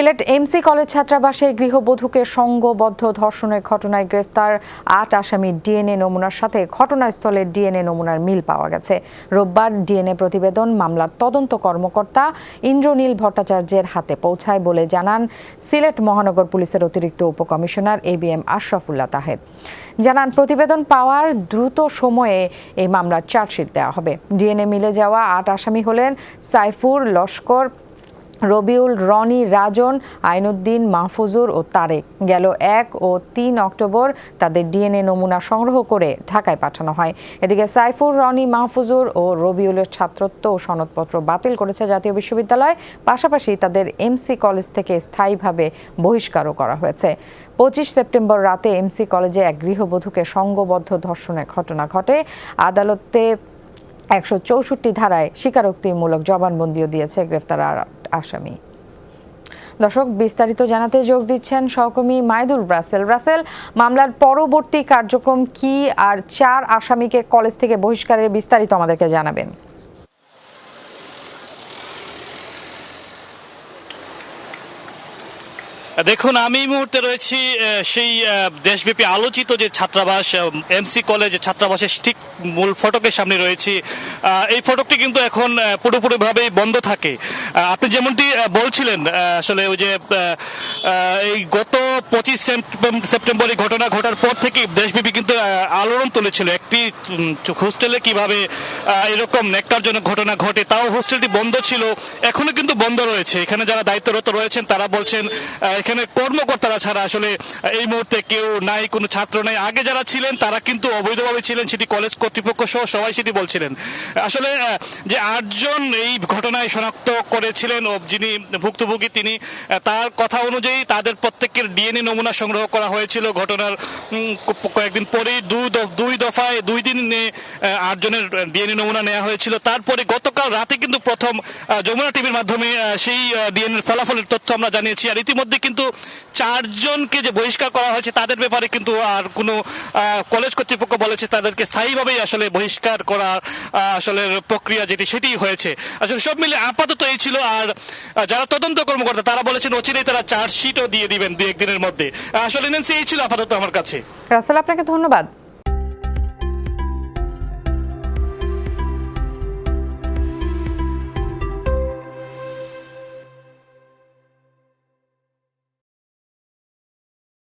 Sylhet MC college ছাত্রাবাসে গৃহবধূকে সংঘবদ্ধ ধর্ষণের ঘটনায় গ্রেফতার আট আসামি ডিএনএ নমুনার সাথে ঘটনাস্থলে ডিএনএ নমুনার মিল পাওয়া গেছে। রোববার ডিএনএ প্রতিবেদন মামলার তদন্ত কর্মকর্তা ইন্দ্রনীল ভট্টাচার্যের হাতে পৌঁছায় বলে জানান, সিলেট মহানগর পুলিশের অতিরিক্ত উপকমিশনার A B M Ashrafullah Taher. জানান, প্রতিবেদন পাওয়ার দ্রুত সময়ে এই মামলার চার্জশিট দেওয়া হবে। ডিএনএ মিলে যাওয়া আট আসামি হলেন সাইফুর, লস্কর রবিউল, রনি, রাজন, আইনুদ্দিন, মাহফুজুর ও তারেক। গেল এক ও তিন অক্টোবর তাদের ডিএনএ নমুনা সংগ্রহ করে ঢাকায় পাঠানো হয়। এদিকে সাইফুর, রনি, মাহফুজুর ও রবিউলের ছাত্রত্ব ও সনদপত্র বাতিল করেছে জাতীয় বিশ্ববিদ্যালয়। পাশাপাশি তাদের এমসি কলেজ থেকে স্থায়ীভাবে বহিষ্কারও করা হয়েছে। পঁচিশ সেপ্টেম্বর রাতে এমসি কলেজে এক গৃহবধূকে সঙ্গবদ্ধ ধর্ষণের ঘটনা ঘটে। আদালতে একশো চৌষট্টি ধারায় স্বীকারোক্তিমূলক জবানবন্দিও দিয়েছে গ্রেফতার আর আসামি। দর্শক, বিস্তারিত জানাতে যোগ দিচ্ছেন সহকর্মী মাইদুল রাসেল। রাসেল, মামলার পরবর্তী কার্যক্রম কি? আর চার আসামিকে কলেজ থেকে বহিষ্কারের বিস্তারিত আমাদেরকে জানাবেন। দেখুন, আমি এই মুহূর্তে রয়েছি সেই দেশব্যাপী আলোচিত যে ছাত্রাবাস এমসি কলেজ ছাত্রাবাসের ঠিক মূল ফটকের সামনে রয়েছি। এই ফটকটি কিন্তু এখন পুরোপুরিভাবেই বন্ধ থাকে। আপনি যেমনটি বলছিলেন আসলে ওই যে এই গত পঁচিশ সেপ্টেম্বর এই ঘটনা ঘটার পর থেকে দেশব্যাপী কিন্তু আলোড়ন তুলেছিল। একটি হোস্টেলে কীভাবে এরকম নেকটারজনক ঘটনা ঘটে, তাও হোস্টেলটি বন্ধ ছিল, এখনও কিন্তু বন্ধ রয়েছে। এখানে যারা দায়িত্বরত রয়েছেন, তারা বলছেন এখানে কর্মকর্তারা ছাড়া আসলে এই মুহূর্তে কেউ নাই, কোনো ছাত্র নাই। আগে যারা ছিলেন, তারা কিন্তু অবৈধভাবে ছিলেন, সেটি কলেজ কর্তৃপক্ষ সহ সবাই সেটি বলছিলেন। আসলে যে আটজন এই ঘটনায় শনাক্ত করেছিলেন যিনি ভুক্তভোগী, তিনি তার কথা অনুযায়ী তাদের প্রত্যেকের ডিএনএ নমুনা সংগ্রহ করা হয়েছিল। ঘটনার কয়েকদিন পরেই দুই দুই দফায়, দুই দিন আটজনের ডিএনএ নমুনা নেওয়া হয়েছিল। তারপরে গতকাল রাতে কিন্তু প্রথম যমুনা টিভির মাধ্যমে সেই ডিএনএ ফলাফলের তথ্য আমরা জানিয়েছি। আর ইতিমধ্যে কিন্তু চারজনকে যে বহিষ্কার করা হয়েছে, তাদের ব্যাপারে কিন্তু আর কোনো কলেজ কর্তৃপক্ষ বলেছে তাদেরকে স্থায়ীভাবেই আসলে বহিষ্কার করার আসলে প্রক্রিয়া যেটি, সেটি হয়েছে। আসলে সব মিলে আপাতত এই ছিল। আর যারা তদন্ত কর্মকর্তা, তারা বলেছেন অচিরেই তারা চার্জশিটও দিয়ে দিবেন দু একদিনের মধ্যে। আসলে, নেন্সি, এই ছিল আপাতত আমার কাছে। রাসেল, আপনাকে ধন্যবাদ।